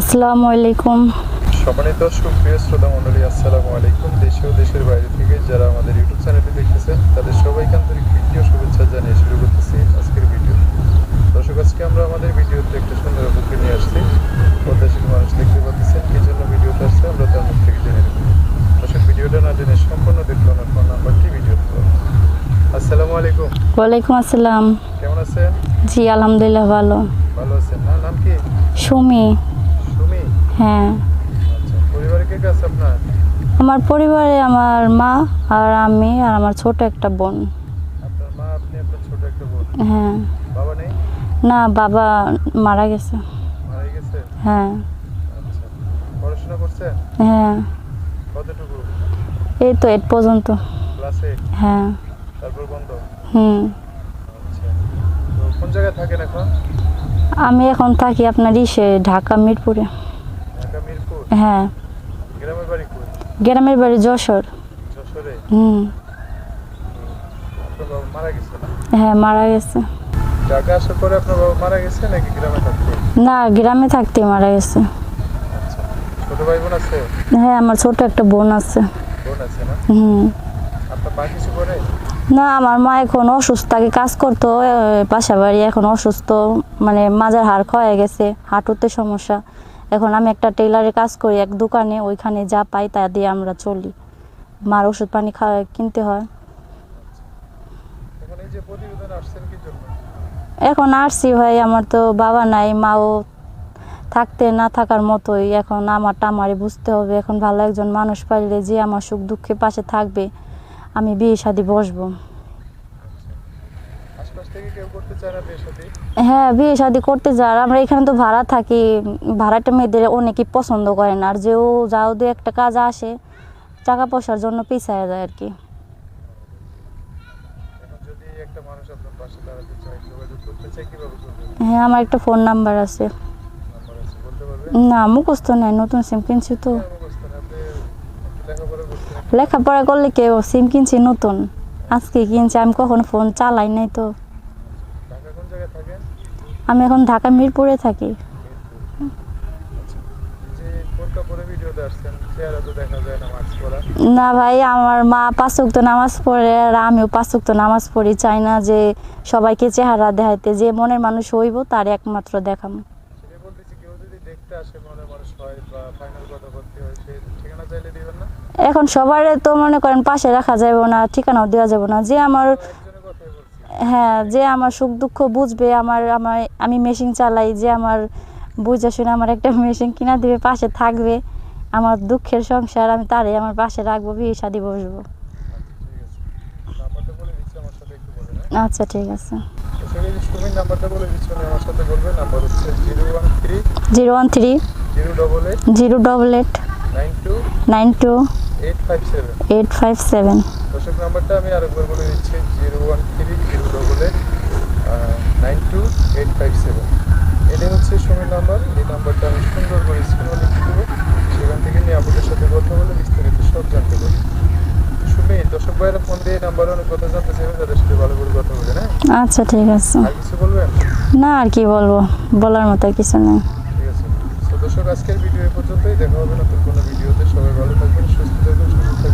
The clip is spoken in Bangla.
আসসালামু আলাইকুম। সম্মানিত সুপ্রিয় শ্রোতা মণ্ডলী আসসালামু আলাইকুম। দেশে ও দেশের বাইরে থেকে যারা আমাদের ইউটিউব চ্যানেলটি দেখতেছেন তাদের সবাইকে আন্তরিক ভিডিও শুভেচ্ছা জানিয়ে শুরু করতেছি আজকের ভিডিও। দর্শক আজকে আমরা আমাদের ভিডিওতে একটা সুন্দর বুকে নিয়ে আসছি। পদ্মাশীল মানুষ দেখতে পাচ্ছেন কি জন্য ভিডিওতে আসছে আমরা তার মুখ থেকে জেনে নেব। দর্শক ভিডিওটা না জেনে সম্পূর্ণ দেখল না ফোন নাম্বারটি পাবেন। আসসালামু আলাইকুম। ওয়ালাইকুম আসসালাম। কেমন আছেন? জি আলহামদুলিল্লাহ ভালো। ভালো আছেন না? নাম কি? সুমি। হ্যাঁ। আমার পরিবারে আমার মা আর আমি আর আমার ছোট একটা বোন। হ্যাঁ। না বাবা মারা গেছে। হ্যাঁ। হ্যাঁ। এই তো এট পর্যন্ত। হ্যাঁ। হুম। আমি এখন থাকি আপনার ইসে ঢাকা মিরপুর। হ্যাঁ। গ্রামের বাড়ি গ্রামের বাড়ি যশোর। যশোরে? হুম। আপনার বাবা মারা গেছে হ্যাঁ মারা গেছে। ঢাকা আসার পরে আপনার বাবা মারা গেছে নাকি গ্রামে থাকতো? না গ্রামে থাকতে মারা গেছে। আচ্ছা ছোট ভাই বোন আছে? হ্যাঁ আমার ছোট একটা বোন আছে। বোন আছে না? হুম। আপনার মা কিছু করে? না আমার মা এখন অসুস্থ আগে কাজ করতো পাশাবাড়ি এখন অসুস্থ মানে মাজার হাড় ক্ষয়ে গেছে হাঁটুতে সমস্যা। এখন আমি একটা টেইলারে কাজ করি এক দোকানে ওইখানে যা পাই তা দিয়ে আমরা চলি। মার ওষুধ পানি খাওয়া কিনতে হয়। এখন আসছি ভাই আমার তো বাবা নাই মাও থাকতে না থাকার মতোই। এখন আমারটা আমারই বুঝতে হবে এখন ভালো একজন মানুষ পাইলে যে আমার সুখ দুঃখে পাশে থাকবে আমি বিয়ে শাদি বসবো আশপাশ থেকে কেউ করতে চায় না বিয়ে সাথে হ্যাঁ বিয়ে শাদি করতে যার আমরা এখানে তো ভাড়া থাকি ভাড়াটা মেয়েদের অনেকেই পছন্দ করে না আর যেও যাও দু একটা কাজ আসে টাকা পয়সার জন্য পিছায় যায় আর কি। হ্যাঁ আমার একটা ফোন নাম্বার আছে। না মুখস্থ নাই নতুন সিম কিনছি তো। হ্যাঁ, লেখাপড়া করলে কেউ সিম কিনছি নতুন? আজকে কিনছি আমি কখনো ফোন চালাই নাই তো ঢাকা কোন জায়গায় থাকেন আমি এখন ঢাকা মিরপুরে থাকি। তো না ভাই, আমার মা পাঁচক্ত নামাজ পড়ে আর আমিও পাঁচক্ত নামাজ পড়ি। চাই না যে সবাইকে চেহারা দেখাইতে, যে মনের মানুষ হইব তার একমাত্র দেখাম। এখন সবার তো মনে করেন পাশে রাখা যাবে না, ঠিকানাও দেওয়া যাবে না। যে আমার হ্যাঁ যে আমার সুখ দুঃখ বুঝবে, আমার আমার, আমি মেশিন চালাই, যে আমার বুঝে শুনে আমার একটা মেশিন কিনা দিবে, পাশে থাকবে, আমার দুঃখের সংসার আমি তারে আমার পাশে রাখব, বিয়ে শাদি বসবো। আচ্ছা ঠিক আছে। Zero one three, zero double eight nine two eight five seven দর্শক, নাম্বারটা আমি আরেকবার বলে দিচ্ছি, zero one three zero double eight nine two eight five seven এটাই হচ্ছে সুমির নাম্বার এই নাম্বারটা আমি সুন্দর করে স্ক্রিনে লিখে দেবো। সেখান থেকে নিয়ে আপনাদের সাথে কথা বলে বিস্তারিত সব জানতে পারি। সুমি দর্শক ভাইয়েরা ফোন দিয়ে নাম্বারে অনেক কথা জানতে চাইবে তাদের সাথে ভালো করে কথা বলে হ্যাঁ? আচ্ছা ঠিক আছে। আর কিছু বলবেন? না আর কি বলব। বলার মতো কিছু নেই। ঠিক আছে। তো দর্শক আজকের ভিডিও পর্যন্তই। দেখা হবে নতুন কোনো ভিডিওতে। সবাই ভালো থাকবেন সুস্থ থাকবেন সুস্থ থাকবেন। শুনে